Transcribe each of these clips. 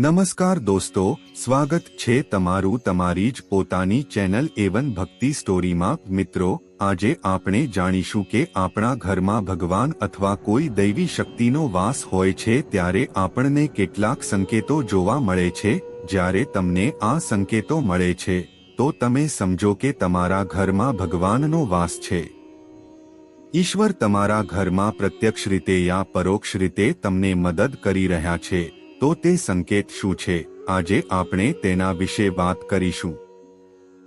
નમસ્કાર દોસ્તો, સ્વાગત છે તમારું તમારી જ પોતાની ચેનલ એવન ભક્તિ સ્ટોરીમાં. મિત્રો, આજે આપણે જાણીશું કે આપણા ઘરમાં ભગવાન અથવા કોઈ દૈવી શક્તિનો વાસ હોય છે ત્યારે આપણને કેટલાક સંકેતો જોવા મળે છે. જ્યારે તમને આ સંકેતો મળે છે, તો તમે સમજો કે તમારા ઘરમાં ભગવાનનો વાસ છે. ઈશ્વર તમારા ઘરમાં પ્રત્યક્ષ રીતે યા પરોક્ષ રીતે તમને મદદ કરી રહ્યા છે. તો તે સંકેત શું છે? આજે આપણે તેના વિશે વાત કરીશું.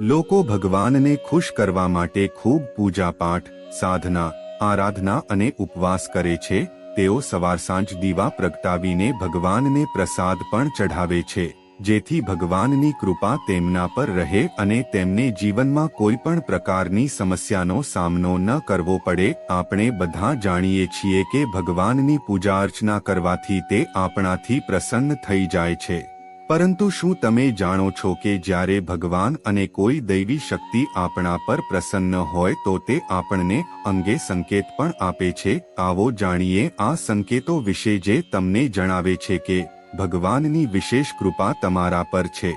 લોકો ભગવાનને ખુશ કરવા માટે ખૂબ પૂજા પાઠ સાધના, આરાધના અને ઉપવાસ કરે છે. તેઓ સવાર સાંજ દીવા પ્રગટાવીને ભગવાનને પ્રસાદ પણ ચઢાવે છે. જેથી ભગવાનની કૃપા તેમના પર રહે અને તેમને જીવનમાં કોઈ પણ પ્રકારની સમસ્યાનો સામનો ન કરવો પડે. આપણે બધા જાણીએ છીએ કે ભગવાનની પૂજા અર્ચના કરવાથી તે આપણાથી પ્રસન્ન થઈ જાય છે. પરંતુ શું તમે જાણો છો કે જ્યારે ભગવાન અને કોઈ દૈવી શક્તિ આપણા પર પ્રસન્ન હોય તો તે આપણને અંગે સંકેત પણ આપે છે? આવો જાણીએ આ સંકેતો વિશે જે તમને જણાવે છે કે ભગવાનની વિશેષ કૃપા તમારા પર છે.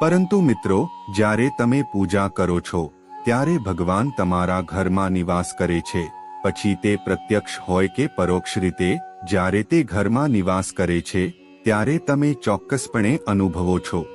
પરંતુ મિત્રો, જ્યારે તમે પૂજા કરો છો, ત્યારે ભગવાન તમારા ઘરમાં નિવાસ કરે છે. પછી તે પ્રત્યક્ષ હોય કે પરોક્ષ રીતે, જ્યારે તે ઘરમાં નિવાસ કરે છે, ત્યારે તમે ચોક્કસપણે અનુભવો છો.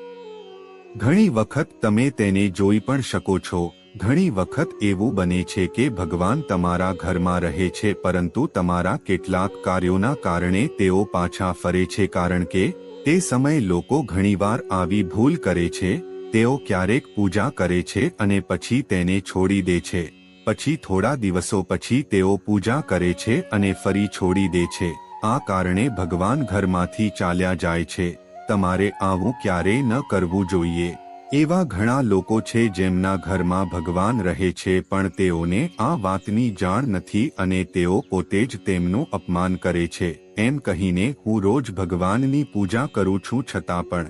ઘણી વખત તમે તેને જોઈ પણ શકો છો ઘણી વખત એવું બને છે કે ભગવાન તમારા ઘરમાં રહે છે, પરંતુ તમારા કેટલાક કાર્યોના કારણે તેઓ પાછા ફરે છે કારણ કે તે સમયે લોકો ઘણીવાર આવી ભૂલ કરે છે, તેઓ ક્યારેક પૂજા કરે છે અને પછી તેને છોડી દે છે. પછી થોડા દિવસો પછી તેઓ પૂજા કરે છે અને ફરી છોડી દે છે. આ કારણે ભગવાન ઘરમાંથી ચાલ્યા જાય છે. તમારે આવું ક્યારેય ન કરવું જોઈએ. એવા ઘણા લોકો છે જેમના ઘરમાં ભગવાન રહે છે, પણ તેઓને આ વાતની જાણ નથી અને તેઓ પોતે જ તેમનું અપમાન કરે છે. એમ કહીને હું રોજ ભગવાનની પૂજા કરું છું છતાં પણ.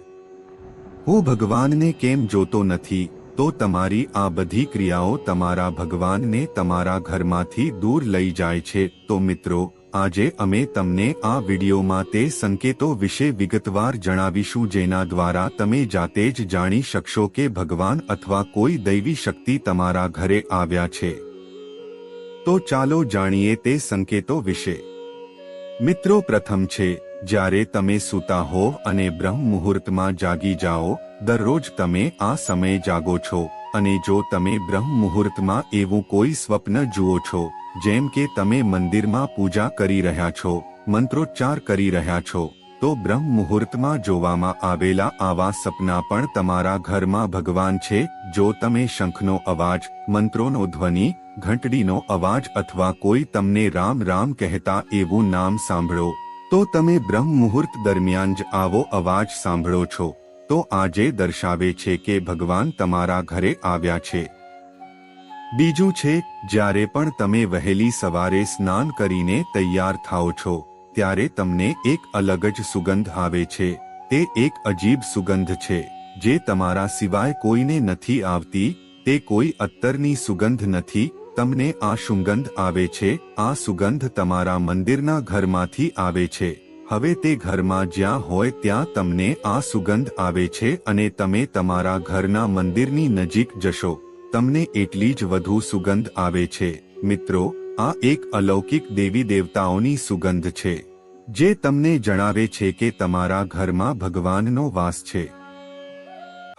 હું ભગવાનને કેમ જોતો નથી? તો તમારી આ બધી ક્રિયાઓ તમારા ભગવાનને તમારા ઘરમાંથી દૂર લઈ જાય છે. તો મિત્રો આજે અમે તમને આ વિડીયોમાં તે સંકેતો વિશે વિગતવાર જણાવીશું જેના દ્વારા તમે જાતે જ જાણી શકશો કે ભગવાન અથવા કોઈ દૈવી શક્તિ તમારા ઘરે આવ્યા છે. તો ચાલો જાણીએ તે સંકેતો વિશે. મિત્રો, પ્રથમ છે, જ્યારે તમે સૂતા હો અને બ્રહ્મ મુહૂર્તમાં જાગી જાઓ, દરરોજ તમે આ સમયે જાગો છો, અને જો તમે બ્રહ્મ મુહૂર્તમાં એવું કોઈ સ્વપ્ન જુઓ છો જેમ કે તમે મંદિરમાં પૂજા કરી રહ્યા છો, મંત્રોચ્ચાર કરી રહ્યા છો, તો બ્રહ્મ મુહૂર્તમાં જોવામાં આવેલા આવા સપના પણ તમારા ઘરમાં ભગવાન છે, જો તમે શંખનો અવાજ, મંત્રોનો ધ્વનિ, ઘંટડીનો અવાજ અથવા કોઈ તમને રામ રામ કહેતા એવું નામ સાંભળો, તો તમે બ્રહ્મ મુહૂર્ત દરમિયાન જ આવો અવાજ સાંભળો છો, તો આજે દર્શાવે છે કે ભગવાન તમારા ઘરે આવ્યા છે. બીજું છે, જ્યારે પણ તમે વહેલી સવારે સ્નાન કરીને તૈયાર થાઓ છો, ત્યારે તમને એક અલગ જ સુગંધ આવે છે. તે એક અજીબ સુગંધ છે, જે તમારા સિવાય કોઈને નથી આવતી, તે કોઈ અત્તરની સુગંધ નથી. તમને આ સુગંધ આવે છે, આ સુગંધ તમારા મંદિરના ઘરમાંથી આવે છે. હવે તે ઘરમાં જ્યાં હોય ત્યાં તમને આ સુગંધ આવે છે અને તમે તમારા ઘરના મંદિરની નજીક જશો. તમને એટલી જ વધુ સુગંધ આવે છે. મિત્રો, આ એક અલૌકિક દેવી દેવતાઓની સુગંધ છે, જે તમને જણાવે છે કે તમારા ઘરમાં ભગવાનનો વાસ છે.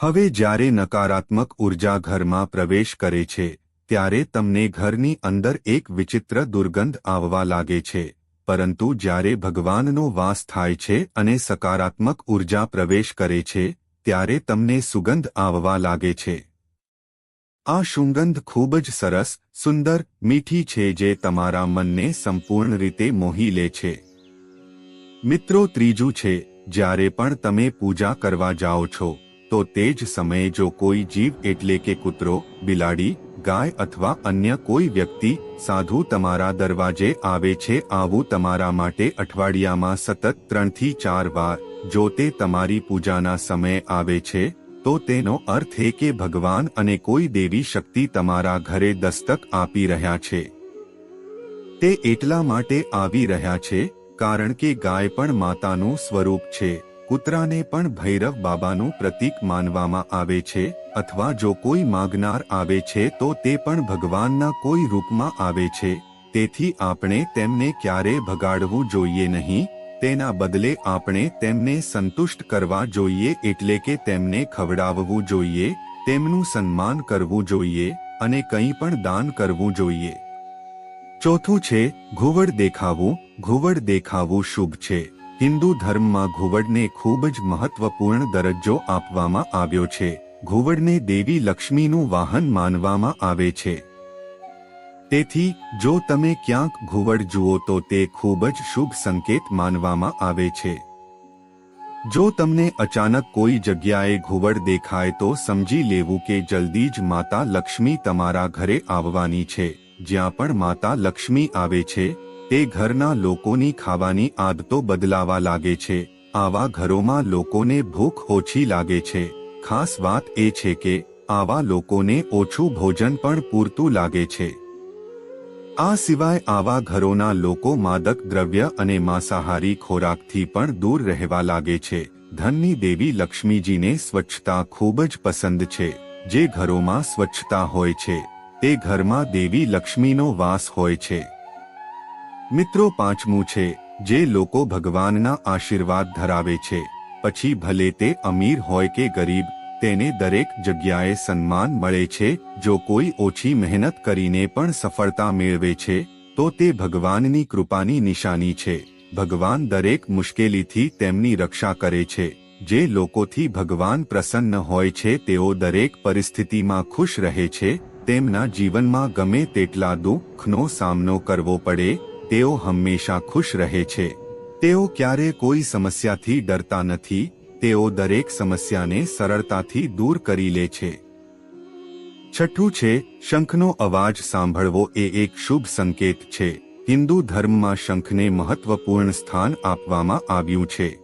હવે જ્યારે નકારાત્મક ઊર્જા ઘરમાં પ્રવેશ કરે છે, ત્યારે તમને ઘરની અંદર એક વિચિત્ર દુર્ગંધ આવવા લાગે છે. પરંતુ જ્યારે ભગવાનનો વાસ થાય છે અને સકારાત્મક ઊર્જા પ્રવેશ કરે છે, ત્યારે તમને સુગંધ આવવા લાગે છે. આ સુગંધ ખૂબ જ સરસ, સુંદર, મીઠી છે જે તમારા મનને સંપૂર્ણ રીતે મોહી લે છે. મિત્રો ત્રીજું છે, જ્યારે પણ તમે પૂજા કરવા જાઓ છો, તો તે જ સમયે જો કોઈ જીવ એટલે કે કૂતરો, બિલાડી, ગાય અથવા અન્ય કોઈ વ્યક્તિ, સાધુ તમારા દરવાજે આવે છે, આવું તમારા માટે અઠવાડિયામાં સતત ત્રણથી ચાર વાર, જો તે તમારી પૂજાના સમયે આવે છે તો તેનો અર્થ એ કે ભગવાન અને કોઈ દેવી શક્તિ તમારા ઘરે દસ્તક આપી રહ્યા છે. તે એટલા માટે આવી રહ્યા છે, કારણ કે ગાય પણ માતાનું સ્વરૂપ છે, કૂતરાને પણ ભૈરવ બાબાનું પ્રતીક માનવામાં આવે છે, અથવા જો કોઈ માગનાર આવે છે તો તે પણ ભગવાનના કોઈ રૂપમાં આવે છે, તેથી આપણે તેમને ક્યારે ભગાડવું જોઈએ નહીં. તેના બદલે આપણે તેમને સંતુષ્ટ કરવા જોઈએ એટલે કે તેમને ખવડાવવું જોઈએ, તેમનું સન્માન કરવું જોઈએ અને કંઈ પણ દાન કરવું જોઈએ. ચોથું છે, ઘુવડ દેખાવું. ઘુવડ દેખાવું શુભ છે. હિન્દુ ધર્મમાં ઘુવડને ખૂબ જ મહત્વપૂર્ણ દરજ્જો આપવામાં આવ્યો છે. ઘુવડને દેવી લક્ષ્મીનું વાહન માનવામાં આવે છે. તેથી, જો તમે ક્યાંક ઘુવડ જુઓ તો તે ખૂબ જ શુભ સંકેત માનવામાં આવે છે. જો તમને અચાનક કોઈ જગ્યાએ ઘુવડ દેખાય તો સમજી લેવું કે જલ્દી જ માતા લક્ષ્મી તમારા ઘરે આવવાની છે. જ્યાં પણ માતા લક્ષ્મી આવે છે, તે ઘરના લોકોની ખાવાની આદતો બદલાવા લાગે છે. આવા ઘરોમાં લોકોને ભૂખ ઓછી લાગે છે. ખાસ વાત એ છે કે, આવા લોકોને ઓછું ભોજન પણ પૂરતું લાગે છે. આ સિવાય આવા ઘરોના લોકો માદક દ્રવ્ય અને માંસાહારી ખોરાકથી પણ દૂર રહેવા લાગે છે. ધનની દેવી લક્ષ્મીજીને સ્વચ્છતા ખૂબ જ પસંદ છે. જે ઘરોમાં સ્વચ્છતા હોય છે, તે ઘરમાં દેવી લક્ષ્મીનો વાસ હોય છે. મિત્રો પાંચમું છે, જે લોકો ભગવાનના આશીર્વાદ ધરાવે છે, પછી ભલે તે અમીર હોય કે ગરીબ તેને દરેક જગ્યાએ સન્માન મળે છે, જો કોઈ ઓછી મહેનત કરીને પણ સફળતા મેળવે છે, તો તે ભગવાનની કૃપાની નિશાની છે. ભગવાન દરેક મુશ્કેલીથી તેમની રક્ષા કરે છે. જે લોકોથી ભગવાન પ્રસન્ન હોય છે, તેઓ દરેક પરિસ્થિતિમાં ખુશ રહે છે, તેમના જીવનમાં ગમે તેટલા દુઃખનો સામનો કરવો પડે, તેઓ હંમેશા ખુશ રહે છે. તેઓ ક્યારે કોઈ સમસ્યાથી ડરતા નથી તેઓ દરેક સમસ્યાને સરળતાથી દૂર કરી લે છે. છઠ્ઠું છે, શંખનો અવાજ સાંભળવો એ એક શુભ સંકેત છે. હિન્દુ ધર્મમાં શંખને મહત્વપૂર્ણ સ્થાન આપવામાં આવ્યું છે.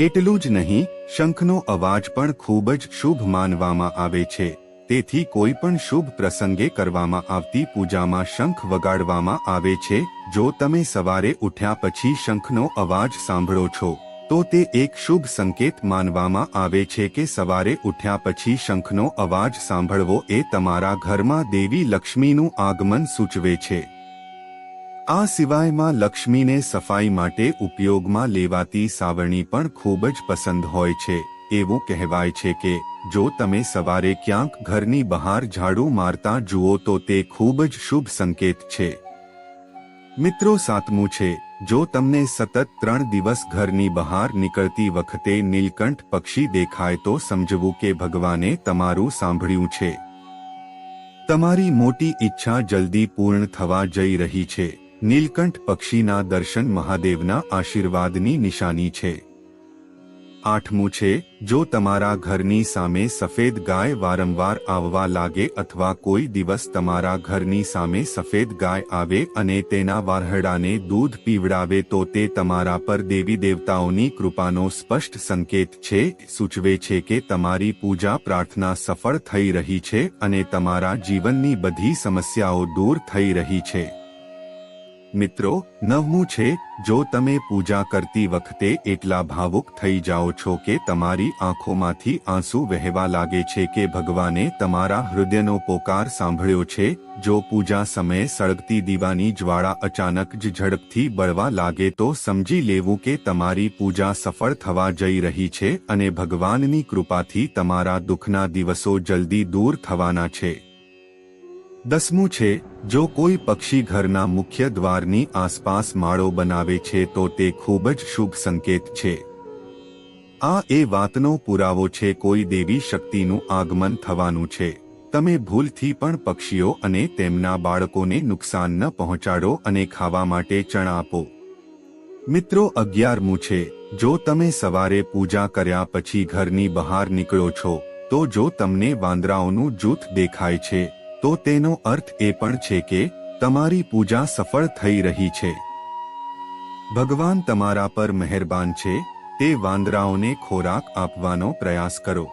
એટલું જ નહીં, શંખનો અવાજ પણ ખૂબ જ શુભ માનવામાં આવે છે. તેથી કોઈ પણ શુભ પ્રસંગે કરવામાં આવતી પૂજામાં શંખ વગાડવામાં આવે છે. જો તમે સવારે ઉઠ્યા પછી શંખનો અવાજ સાંભળો છો તો તે એક શુભ સંકેત માનવામાં આવે છે કે સવારે ઉઠ્યા પછી શંખનો અવાજ સાંભળવો એ તમારા ઘરમાં દેવી લક્ષ્મીનું આગમન સૂચવે છે. આ સિવાયમાં લક્ષ્મીને સફાઈ માટે ઉપયોગમાં લેવાતી સાવરણી પણ ખૂબ જ પસંદ હોય છે. એવું કહેવાય છે કે, જો તમે સવારે ક્યાંક ઘરની બહાર ઝાડુ મારતા જુઓ તો તે ખૂબ જ શુભ સંકેત છે. મિત્રો સાતમું છે જો તમને સતત ત્રણ દિવસ ઘરની બહાર નીકળતી વખતે નીલકંઠ પક્ષી દેખાય તો સમજવું કે ભગવાને તમારું સાંભળ્યું છે. તમારી મોટી ઈચ્છા જલ્દી પૂર્ણ થવા જઈ રહી છે. નીલકંઠ પક્ષીના દર્શન મહાદેવના આશીર્વાદની નિશાની છે. આઠમું છે, જો તમારા ઘરની સામે સફેદ ગાય વારંવાર આવવા લાગે અથવા કોઈ દિવસ તમારા ઘરની સામે સફેદ ગાય આવે અને તેના વારહડાને દૂધ પીવડાવે તો તે તમારા પર દેવી દેવતાઓની કૃપાનો સ્પષ્ટ સંકેત છે, સૂચવે છે કે તમારી પૂજા પ્રાર્થના સફળ થઈ રહી છે અને તમારા જીવનની બધી સમસ્યાઓ દૂર થઈ રહી છે. મિત્રો નવમું છે, જો તમે પૂજા કરતી વખતે એટલા ભાવુક થઈ જાઓ છો કે તમારી આંખોમાંથી આંસુ વહેવા લાગે છે કે ભગવાને તમારા હૃદયનો પોકાર સાંભળ્યો છે, જો પૂજા સમયે સળગતી દીવાની જ્વાળા અચાનક જ ઝડપથી બળવા લાગે તો સમજી લેવું કે તમારી પૂજા સફળ થવા જઈ રહી છે અને ભગવાનની કૃપાથી તમારા દુઃખના દિવસો જલ્દી દૂર થવાના છે. દસમું છે, જો કોઈ પક્ષી ઘરના મુખ્ય દ્વારની આસપાસ માળો બનાવે છે તો તે ખૂબ જ શુભ સંકેત છે. આ એ વાતનો પુરાવો છે, કોઈ દેવી શક્તિનું આગમન થવાનું છે. તમે ભૂલથી પણ પક્ષીઓ અને તેમના બાળકોને નુકસાન ન પહોંચાડો અને ખાવા માટે ચણા આપો. મિત્રો, અગિયારમું છે, જો તમે સવારે પૂજા કર્યા પછી ઘરની બહાર નીકળો છો, તો જો તમને વાંદરાઓનું જૂથ દેખાય છે તો તેનો અર્થ એ પણ છે કે, તમારી પૂજા સફળ થઈ રહી છે. ભગવાન તમારા પર મહેરબાન છે, તે વાંદરાઓને ખોરાક આપવાનો પ્રયાસ કરો.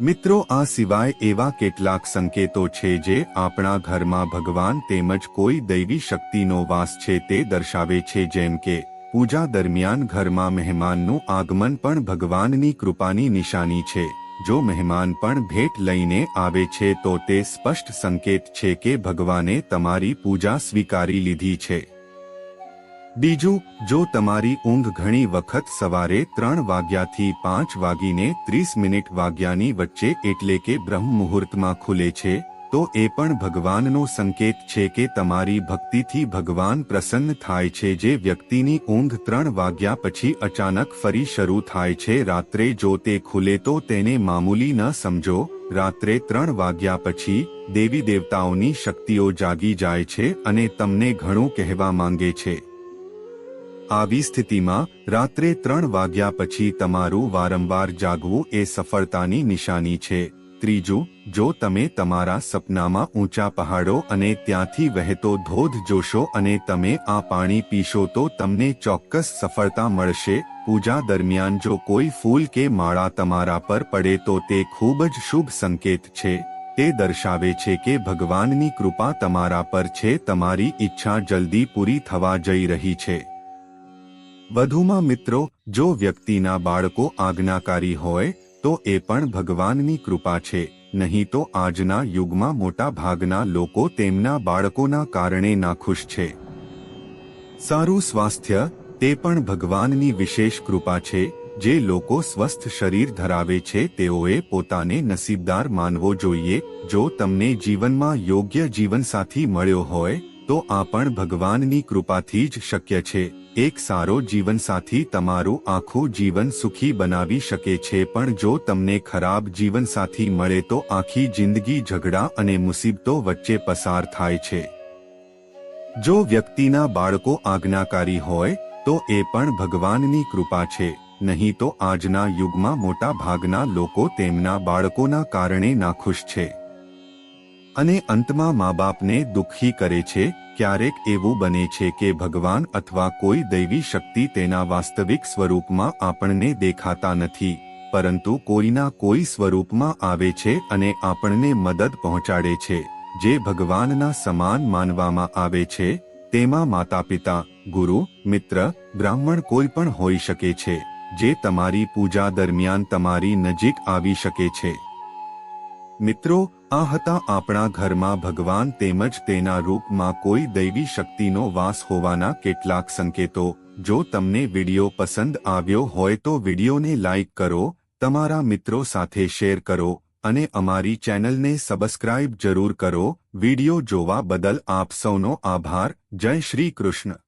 મિત્રો, આ સિવાય એવા કેટલાક સંકેતો છે જે આપણા ઘરમાં ભગવાન તેમજ કોઈ દૈવી શક્તિનો વાસ છે તે દર્શાવે છે જેમ કે, પૂજા દરમિયાન ઘરમાં મહેમાનનું આગમન પણ ભગવાનની કૃપાની નિશાની છે. જો મહેમાન પણ ભેટ લઈને આવે છે તો તે સ્પષ્ટ સંકેત છે કે ભગવાને તમારી પૂજા સ્વીકારી લીધી છે. બીજું, જો તમારી ઊંઘ ઘણી વખત સવારે ત્રણ વાગ્યાથી પાંચ વાગીને ત્રીસ મિનિટ વાગ્યાની વચ્ચે એટલે કે બ્રહ્મ મુહૂર્તમાં ખુલે છે તો એ પણ ભગવાનનો સંકેત છે કે તમારી ભક્તિથી ભગવાન પ્રસન્ન થાય છે જે વ્યક્તિની ઊંઘ ત્રણ વાગ્યા પછી અચાનક ફરી શરૂ થાય છે. રાત્રે જો તે ખુલે તો તેને મામૂલી ન સમજો. રાત્રે ત્રણ વાગ્યા પછી દેવી દેવતાઓની શક્તિઓ જાગી જાય છે અને તમને ઘણું કહેવા માંગે છે. આવી સ્થિતિમાં રાત્રે ત્રણ વાગ્યા પછી તમારું વારંવાર જાગવું એ સફળતાની નિશાની છે. ત્રીજું, જો તમે તમારા સપનામાં ઊંચા પહાડો અને ત્યાંથી વહેતો ધોધ જોશો અને તમે આ પાણી પીશો તો તમને ચોક્કસ સફળતા મળશે. પૂજા દરમિયાન જો કોઈ ફૂલ કે માળા તમારા પર પડે તો તે ખૂબ જ શુભ સંકેત છે. તે દર્શાવે છે કે ભગવાનની કૃપા તમારા પર છે, તમારી ઈચ્છા જલ્દી પૂરી થવા જઈ રહી છે. વધુમાં મિત્રો, જો વ્યક્તિના બાળકો આજ્ઞાકારી હોય તો એ પણ ભગવાનની કૃપા છે, નહીં તો આજના યુગમાં મોટા ભાગના લોકો તેમના બાળકોના કારણે નાખુશ છે. સારું સ્વાસ્થ્ય, તે પણ ભગવાનની વિશેષ કૃપા છે, જે લોકો સ્વસ્થ શરીર ધરાવે છે, તેઓએ પોતાને નસીબદાર માનવો જોઈએ, જો તમને જીવનમાં યોગ્ય જીવનસાથી મળ્યો હોય તો આ પણ ભગવાનની કૃપાથી જ શક્ય છે. એક સારો જીવનસાથી તમારું આખું જીવન સુખી બનાવી શકે છે પણ જો તમને ખરાબ જીવનસાથી મળે તો આખી જિંદગી ઝઘડા અને મુસીબતો વચ્ચે પસાર થાય છે. જો વ્યક્તિના બાળકો આજ્ઞાકારી હોય, તો એ પણ ભગવાનની કૃપા છે. નહીં તો આજના યુગમાં મોટા ભાગના લોકો તેમના બાળકોના કારણે નાખુશ છે. અને અંતમાં મા બાપને દુઃખી કરે છે, ક્યારેક એવું બને છે કે ભગવાન અથવા કોઈ દૈવી શક્તિ તેના વાસ્તવિક સ્વરૂપમાં આપણને દેખાતા નથી, પરંતુ કોઈના કોઈ સ્વરૂપમાં આવે છે અને આપણને મદદ પહોંચાડે છે, જે ભગવાનના સમાન માનવામાં આવે છે, તેમાં માતા પિતા ગુરુ, મિત્ર, બ્રાહ્મણ કોઈ પણ હોઈ શકે છે, જે તમારી પૂજા દરમિયાન તમારી નજીક આવી શકે છે. મિત્રો, આ હતા આપણા ઘરમાં ભગવાન તેમજ તેના રૂપમાં કોઈ દૈવી શક્તિનો વાસ હોવાના કેટલાક સંકેતો. જો તમને વિડિયો પસંદ આવ્યો હોય તો વિડિયોને લાઇક કરો, તમારા મિત્રો સાથે શેર કરો અને અમારી ચેનલને સબસ્ક્રાઇબ જરૂર કરો. વિડિયો જોવા બદલ આપ સૌનો આભાર. જય શ્રી કૃષ્ણ.